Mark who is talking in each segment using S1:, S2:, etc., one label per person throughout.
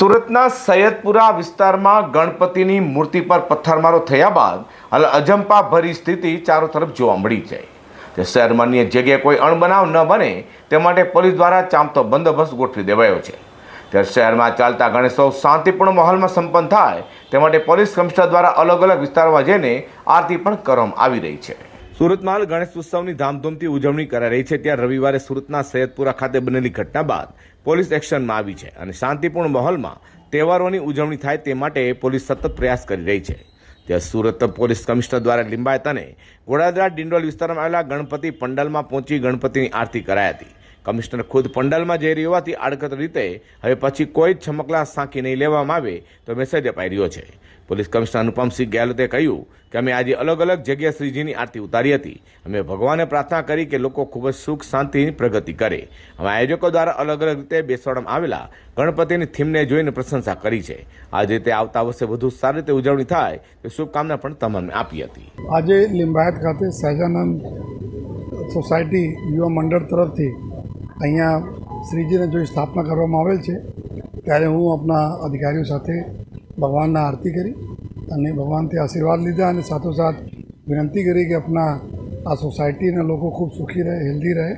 S1: સુરતના સૈયદપુરા વિસ્તારમાં ગણપતિની મૂર્તિ પર પથ્થરમારો થયા બાદ હાલ અજંપા ભરી સ્થિતિ ચારો તરફ જોવા મળી છે. તે શહેરમાં અન્ય જગ્યાએ કોઈ અણબનાવ ન બને તે માટે પોલીસ દ્વારા ચાંપતો બંદોબસ્ત ગોઠવી દેવાયો છે. ત્યારે શહેરમાં ચાલતા ગણેશોત્સવ શાંતિપૂર્ણ માહોલમાં સંપન્ન થાય તે માટે પોલીસ કમિશનર દ્વારા અલગ અલગ વિસ્તારોમાં જઈને આરતી પણ કરવામાં આવી રહી છે. સુરતમાં હાલ ગણેશ ઉત્સવની ધામધૂમથી ઉજવણી કરાઈ રહી છે, ત્યાં રવિવારે સુરતના સૈયદપુરા ખાતે બનેલી ઘટના બાદ પોલીસ એક્શનમાં આવી છે અને શાંતિપૂર્ણ માહોલમાં તહેવારોની ઉજવણી થાય તે માટે પોલીસ સતત પ્રયાસ કરી રહી છે. ત્યાં સુરત પોલીસ કમિશનર દ્વારા લિંબાયત અને ગોડાદરા ડિંડોલ વિસ્તારમાં આવેલા ગણપતિ પંડાલમાં પહોંચી ગણપતિની આરતી કરાઈ હતી. કમિશનર ખુદ પંડાલમાં જઈ રહ્યો હોવાથી આડકત રીતે હવે પછી કોઈ જ છમકલા સાંકી નહીં લેવામાં આવે તો મેસેજ અપાઈ રહ્યો છે. પોલીસ કમિશનર અનુપમસિંહ ગેહલોતે કહ્યું કે અમે આજે અલગ અલગ જગ્યાએ શ્રીજીની આરતી ઉતારી હતી. અમે ભગવાને પ્રાર્થના કરી કે લોકો ખૂબ જ સુખ શાંતિની પ્રગતિ કરે. અમે આયોજકો દ્વારા અલગ અલગ રીતે બેસાડવામાં આવેલા ગણપતિની થીમને જોઈને પ્રશંસા કરી છે. આ જ રીતે આવતા વર્ષે વધુ સારી રીતે ઉજવણી થાય તે શુભકામના પણ તમામને આપી હતી.
S2: આજે લિંબાયત ખાતે સહજાનંદ સોસાયટી યુવા મંડળ તરફથી અહીંયા શ્રીજીને જો સ્થાપના કરવામાં આવેલ છે, ત્યારે હું આપણા અધિકારીઓ સાથે ભગવાનના આરતી કરી અને ભગવાનથી આશીર્વાદ લીધા અને સાથોસાથ વિનંતી કરી કે આપણા આ સોસાયટીના લોકો ખૂબ સુખી રહે, હેલ્ધી રહે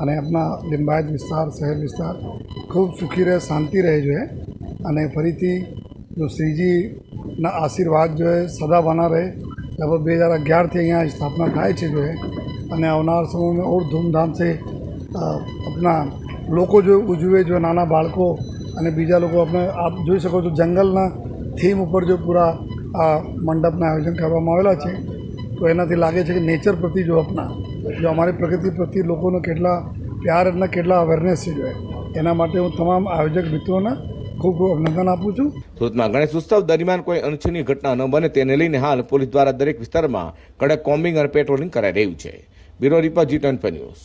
S2: અને આપણા લિંબાયત વિસ્તાર, શહેર વિસ્તાર ખૂબ સુખી રહે, શાંતિ રહે જોઈએ અને ફરીથી જો શ્રીજીના આશીર્વાદ જો એ સદા બના રહે. લગભગ બે હજાર અગિયારથી અહીંયા સ્થાપના થાય છે જો અને આવનાર સમયમાં ઓર ધૂમધામથી આપણા લોકો જો ઉજવે, જો નાના બાળકો અને બીજા લોકો આપણે આપ જોઈ શકો છો જંગલના થીમ ઉપર જો પૂરા આ મંડપના આયોજન કરવામાં આવેલા છે, તો એનાથી લાગે છે કે નેચર પ્રત્યે જો આપણા જો અમારી પ્રકૃતિ પ્રત્યે લોકોનો કેટલા પ્યાર અને કેટલા અવેરનેસ છે જોઈએ એના માટે હું તમામ આયોજક મિત્રોને ખૂબ ખૂબ અભિનંદન આપું છું.
S1: સુરતમાં ગણેશ ઉત્સવ દરમિયાન કોઈ અનિચ્છનીય ઘટના ન બને તેને લઈને હાલ પોલીસ દ્વારા દરેક વિસ્તારમાં કડક કોમ્બિંગ અને પેટ્રોલિંગ કરાઈ રહ્યું છે. Bureau report G twenty news.